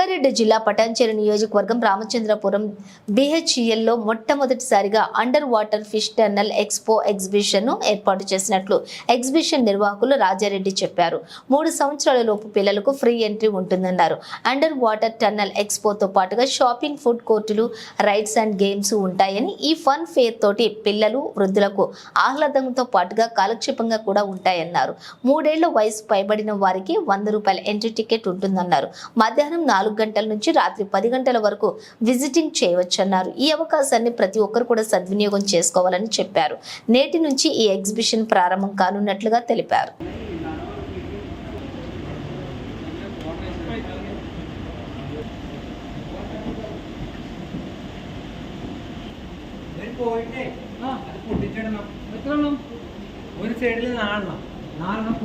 రంగారెడ్డి జిల్లా పటాన్చేరు నియోజకవర్గం రామచంద్రపురం బిహెచ్ఈఎల్లో మొట్టమొదటిసారిగా under water fish tunnel expo ఎగ్జిబిషన్ను ఏర్పాటు చేసినట్లు ఎగ్జిబిషన్ నిర్వాహకులు రాజారెడ్డి చెప్పారు. మూడు సంవత్సరాల లోపు పిల్లలకు ఫ్రీ ఎంట్రీ ఉంటుందన్నారు. అండర్ వాటర్ టర్నల్ ఎక్స్పోతో పాటుగా షాపింగ్ ఫుడ్ కోర్టులు రైడ్స్ అండ్ గేమ్స్ ఉంటాయని ఈ ఫన్ ఫేర్ తోటి పిల్లలు వృద్ధులకు ఆహ్లాదంతో పాటుగా కాలక్షేపంగా కూడా ఉంటాయన్నారు. మూడేళ్ళ వయసు పైబడిన వారికి వంద రూపాయల ఎంట్రీ టికెట్ ఉంటుందన్నారు. మధ్యాహ్నం నాలుగు గంటల నుంచి రాత్రి పది గంటల వరకు విజిటింగ్ చేయవచ్చన్నారు ఈ అవకాశాన్ని ప్రతి ఒక్కరు కూడా సద్వినియోగం చేసుకోవాలని చెప్పారు నేటి నుంచి ఈ ఎగ్జిబిషన్ ప్రారంభం కానున్నట్లుగా తెలిపారు പോയിട്ട് അത് പൊട്ടിച്ചിടണം എത്ര എണ്ണം ഒരു സൈഡിൽ നാലെണ്ണം നാലെണ്ണം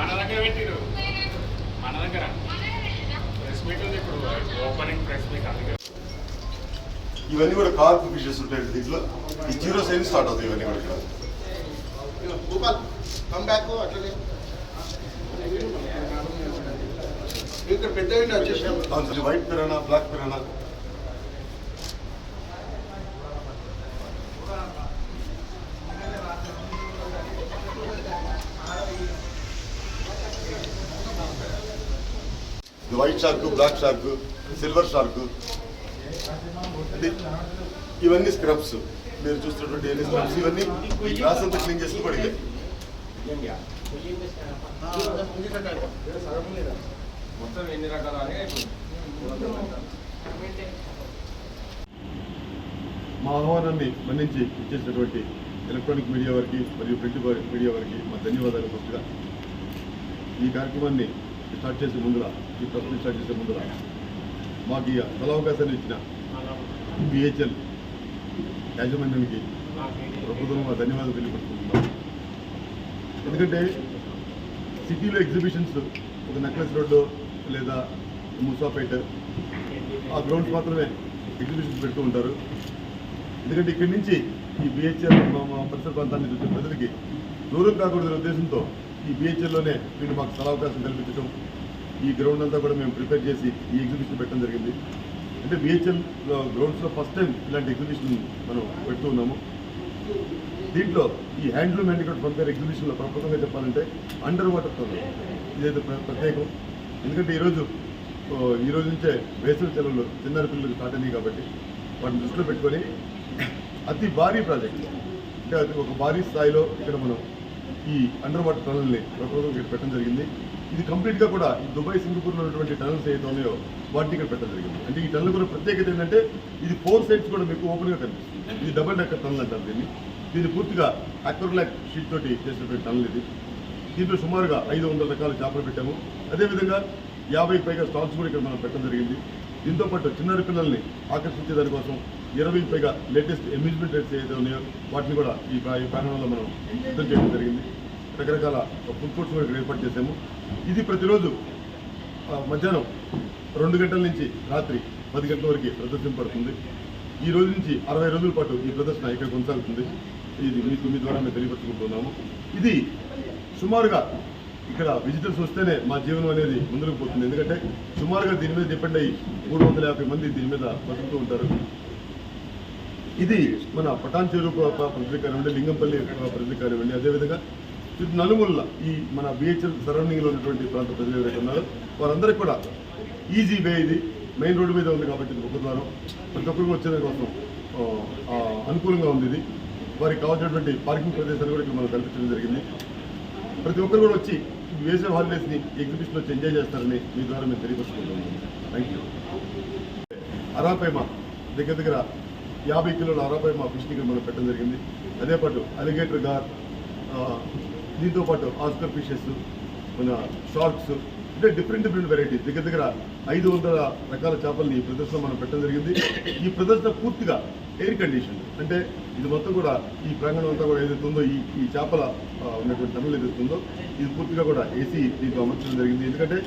మన దగ్గర పెట్టిరు. మన దగ్గర. ప్రెస్ మీట్ ఉంది ఇప్పుడు. ఓపెనింగ్ ప్రెస్ మీట్ అందుకే. ఇవన్నీ కూడా కార్ప్ ఫిషెస్ ఉంటాయి దీంట్లో. ఈ జీరో సైన్ స్టార్ట్ అవుతాయి ఇవన్నీ కూడా ఇక్కడ. గోపాల్ కమ్ బ్యాక్ అట్లనే. ఇక్కడ పెద్ద వచ్చేసాం white piranha black piranha white shark black shark silver shark. ఇవన్నీ స్క్రబ్స్. మీరు చూస్తున్నటువంటి ఎన్ని స్క్రబ్స్. ఇవన్నీ గ్లాస్ అంతా క్లీన్ చేసి పడితే మొత్తం ఎన్ని రకాల మా ఆహ్వానాన్ని మన్నించి ఇచ్చేసినటువంటి ఎలక్ట్రానిక్ మీడియా వారికి మరియు ప్రింట్ మీడియా వారికి మా ధన్యవాదాలు ఫస్ట్గా ఈ కార్యక్రమాన్ని స్టార్ట్ చేసే ముందుగా ఈ ప్రశ్న స్టార్ట్ చేసే ముందుగా మాకు ఈ అవకాశాన్ని ఇచ్చిన బిహెచ్ఎల్ యాజమాన్యానికి ప్రభుత్వం ధన్యవాదాలు తెలియపడుతున్నాం ఎందుకంటే సిటీలో ఎగ్జిబిషన్స్ ఒక నెక్లెస్ రోడ్డు లేదా ముసాపేట ఆ గ్రౌండ్స్ మాత్రమే ఎగ్జిబిషన్స్ పెడుతూ ఉంటారు. ఎందుకంటే ఇక్కడి నుంచి ఈ బిహెచ్ఎల్ మా పరిసర ప్రాంతాన్ని చూసే ప్రజలకి దూరం కాకూడదనే ఉద్దేశంతో ఈ బీహెచ్ఎల్లోనే వీళ్ళు మాకు స్థల అవకాశం కల్పించడం ఈ గ్రౌండ్ అంతా కూడా మేము ప్రిపేర్ చేసి ఈ ఎగ్జిబిషన్ పెట్టడం జరిగింది. అంటే బిహెచ్ఎల్ గ్రౌండ్స్లో ఫస్ట్ టైం ఇలాంటి ఎగ్జిబిషన్ మనం పెడుతూ ఉన్నాము. దీంట్లో ఈ హ్యాండ్లూమ్ హ్యాండిక్రాఫ్ట్ పంపేర్ ఎగ్జిబిషన్లో ప్రపంచంగా చెప్పాలంటే అండర్ వాటర్ టోర్నమెంట్ ఇదైతే ప్రత్యేకం. ఎందుకంటే ఈరోజు ఈరోజు ఈ రోజు నుంచే వేసవి సెలవులు చిన్నారి పిల్లలకు స్టార్ట్ అయినాయి కాబట్టి వాటిని దృష్టిలో పెట్టుకొని అతి భారీ ప్రాజెక్ట్ అంటే అది ఒక భారీ స్థాయిలో ఇక్కడ మనం ఈ అండర్ వాటర్ టనల్ని ప్రభుత్వం ఇక్కడ పెట్టడం జరిగింది. ఇది కంప్లీట్గా కూడా ఈ దుబాయ్ సింగపూర్లో ఉన్నటువంటి టనల్స్ ఏదైతే ఉన్నాయో వాటిని ఇక్కడ పెట్టడం జరిగింది. అంటే ఈ టనల్ కూడా ప్రత్యేకత ఏంటంటే ఇది ఫోర్ సైడ్స్ కూడా మీకు ఓపెన్గా కనిపిస్తుంది. ఇది డబల్ డెక్కర్ టనల్ అంటారు దీన్ని. దీన్ని పూర్తిగా అక్వర్లాక్ షీట్ తోటి చేసినటువంటి టనల్ ఇది. దీంట్లో సుమారుగా ఐదు వందల రకాల చేపలు పెట్టాము. అదేవిధంగా యాభై పైగా స్టాల్స్ కూడా ఇక్కడ మనం పెట్టడం జరిగింది. దీంతో పాటు చిన్నారి పిల్లల్ని ఆకర్షించే దానికోసం ఇరవై పైగా లేటెస్ట్ ఎమ్యూజ్మెంట్ రేట్స్ ఏదైతే ఉన్నాయో వాటిని కూడా ఈ ప్రా- ఈ ప్రాంగణంలో మనం సిద్ధం చేయడం జరిగింది. రకరకాల ఫుడ్ కోర్ట్స్ కూడా ఇక్కడ ఏర్పాటు చేశాము. ఇది ప్రతిరోజు మధ్యాహ్నం రెండు గంటల నుంచి రాత్రి పది గంటల వరకు ప్రదర్శింపడుతుంది ఈ రోజు నుంచి అరవై రోజుల పాటు ఈ ప్రదర్శన ఇక్కడ కొనసాగుతుంది. ఇది మీకు మీ ద్వారా మేము తెలియపరుచుకుంటున్నాము. ఇది సుమారుగా ఇక్కడ విజిటర్స్ వస్తేనే మా జీవనం అనేది ముందుకు పోతుంది. ఎందుకంటే సుమారుగా దీని మీద డిపెండ్ అయ్యి మూడు వందల యాభై మంది దీని మీద బతుకుతూ ఉంటారు. ఇది మన పటాన్ ప్రజలు కానివ్వండి లింగంపల్లి ప్రజలు కానివ్వండి అదేవిధంగా చుట్టూ నలుమూల ఈ మన బిహెచ్ఎల్ సరౌండింగ్లో ఉన్నటువంటి ప్రాంత ప్రజలు ఎవరైతే ఉన్నారో వారందరికీ కూడా ఈజీ వే ఇది. మెయిన్ రోడ్డు మీద ఉంది కాబట్టి ఇది ముఖద్వారం ప్రతి ఒక్కరికి వచ్చేదాని కోసం అనుకూలంగా ఉంది ఇది. వారికి కావాల్సినటువంటి పార్కింగ్ ప్రదేశాలు కూడా ఇక్కడ మనం కల్పించడం జరిగింది. ప్రతి ఒక్కరు కూడా వచ్చి ఈ వేసవి హాలిడేస్ని ఎగ్జిబిషన్ వచ్చి ఎంజాయ్ చేస్తారని మీ ద్వారా మేము తెలియపరుచుకుంటున్నాం. థ్యాంక్ యూ అరాపేమ దగ్గర దగ్గర యాభై కిలోల అరాపైమ ఫిష్ని ఇక్కడ మనం పెట్టడం జరిగింది. అదే పాటు అలిగేటర్ గార్ దీంతో పాటు ఆస్కర్ ఫిషెస్ మన షార్క్స్ అంటే డిఫరెంట్ డిఫరెంట్ వెరైటీస్ దగ్గర దగ్గర ఐదు వందల రకాల చేపల్ని ఈ ప్రదర్శన మనం పెట్టడం జరిగింది. ఈ ప్రదర్శన పూర్తిగా ఎయిర్ కండిషన్ అంటే ఇది మొత్తం కూడా ఈ ప్రాంగణం అంతా కూడా ఏదైతే ఈ ఈ చేపల ఉన్నటువంటి టన్నులు ఏదైతుందో ఇది పూర్తిగా కూడా ఏసీ దీంట్లో అమర్చడం జరిగింది. ఎందుకంటే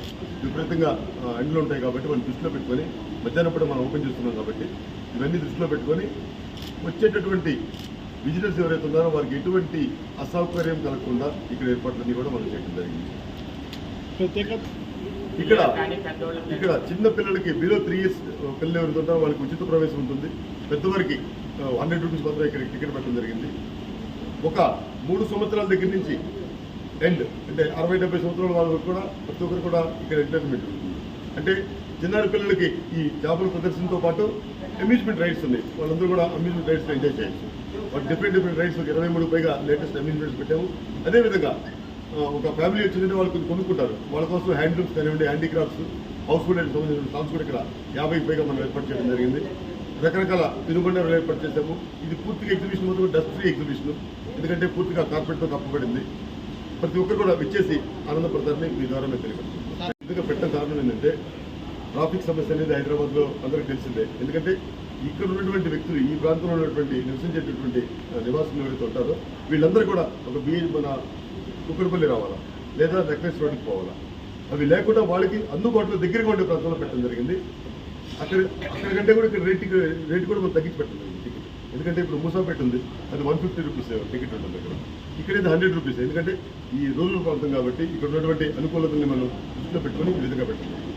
విపరీతంగా ఆ, ఉంటాయి కాబట్టి మనం దృష్టిలో పెట్టుకొని మధ్యాహ్నం పూట మనం ఓపెన్ చేస్తున్నాం కాబట్టి ఇవన్నీ దృష్టిలో పెట్టుకొని వచ్చేటటువంటి విజిటర్స్ ఎవరైతే ఉన్నారో వారికి ఎటువంటి అసౌకర్యం కలగకుండా ఇక్కడ ఏర్పాట్లన్నీ కూడా మనం చేయడం జరిగింది. ఇక్కడ ఇక్కడ చిన్న పిల్లలకి బిలో త్రీ ఇయర్స్ పిల్లలు ఎవరైతే ఉంటారో వాళ్ళకి ఉచిత ప్రవేశం ఉంటుంది. పెద్దవారికి హండ్రెడ్ రూపీస్ మాత్రం ఇక్కడ టికెట్ పెట్టడం జరిగింది. ఒక మూడు సంవత్సరాల దగ్గర నుంచి ఎండ్ అంటే అరవై డెబ్బై సంవత్సరాల వాళ్ళకి కూడా ప్రతి ఒక్కరు కూడా ఇక్కడ ఎంటర్టైన్మెంట్ ఉంటుంది. అంటే చిన్నారి పిల్లలకి ఈ చేపల ప్రదర్శనతో పాటు అమ్యూజ్మెంట్ రైడ్స్ ఉన్నాయి. వాళ్ళందరూ కూడా అమ్యూజ్మెంట్ రైడ్స్ ఎంజాయ్ చేయొచ్చు. వాళ్ళు డిఫరెంట్ డిఫరెంట్ రైడ్స్ ఇరవై మూడు పైగా లేటెస్ట్ అమ్యూజ్మెంట్స్ పెట్టాము. అదేవిధంగా ఒక ఫ్యామిలీ వచ్చిందంటే వాళ్ళు కొంచెం కొనుక్కుంటారు. వాళ్ళ కోసం హ్యాండ్లూమ్స్ కానివ్వండి హ్యాండీక్రాఫ్ట్స్ హౌస్ హోల్డ్ సంబంధించిన సాంగ్స్ కూడా ఇక్కడ యాభైకి పైగా మనం ఏర్పాటు చేయడం జరిగింది. రకరకాల తినుబండాలు ఏర్పాటు చేశాము. ఇది పూర్తిగా ఎగ్జిబిషన్ మొత్తం డస్ట్ ఫ్రీ ఎగ్జిబిషన్ ఎందుకంటే పూర్తిగా కార్పెట్తో కప్పబడింది ప్రతి ఒక్కరు కూడా విచ్చేసి ఆనందపడతారని మీ ద్వారా మేము తెలియపడుతున్నాం ఎందుకంటే పెట్టిన కారణం ఏంటంటే ట్రాఫిక్ సమస్య అనేది హైదరాబాద్లో అందరికీ తెలిసిందే. ఎందుకంటే ఇక్కడ ఉన్నటువంటి వ్యక్తులు ఈ ప్రాంతంలో ఉన్నటువంటి నివసించేటటువంటి నివాసులు ఎవరైతే ఉంటారో వీళ్ళందరూ కూడా ఒక బీ మన కుక్కడపల్లి రావాలా? లేదా నెక్లెస్ రోడ్డుకి పోవాలా? అవి లేకుండా వాళ్ళకి అందుబాటులో దగ్గరగా ఉండే ప్రాంతంలో పెట్టడం జరిగింది. అక్కడ అక్కడ కంటే కూడా ఇక్కడ రేటు రేటు కూడా మనం తగ్గించి పెట్టడం జరిగింది టికెట్. ఎందుకంటే ఇప్పుడు మూసాపేట ఉంది. అది వన్ ఫిఫ్టీ రూపీస్ టికెట్ ఉంటుంది అక్కడ. ఇక్కడైతే హండ్రెడ్ రూపీస్. ఎందుకంటే ఈ రూరల్ ప్రాంతం కాబట్టి ఇక్కడ ఉన్నటువంటి అనుకూలతల్ని మనం దృష్టిలో పెట్టుకొని ఈ విధంగా పెట్టడం జరిగింది.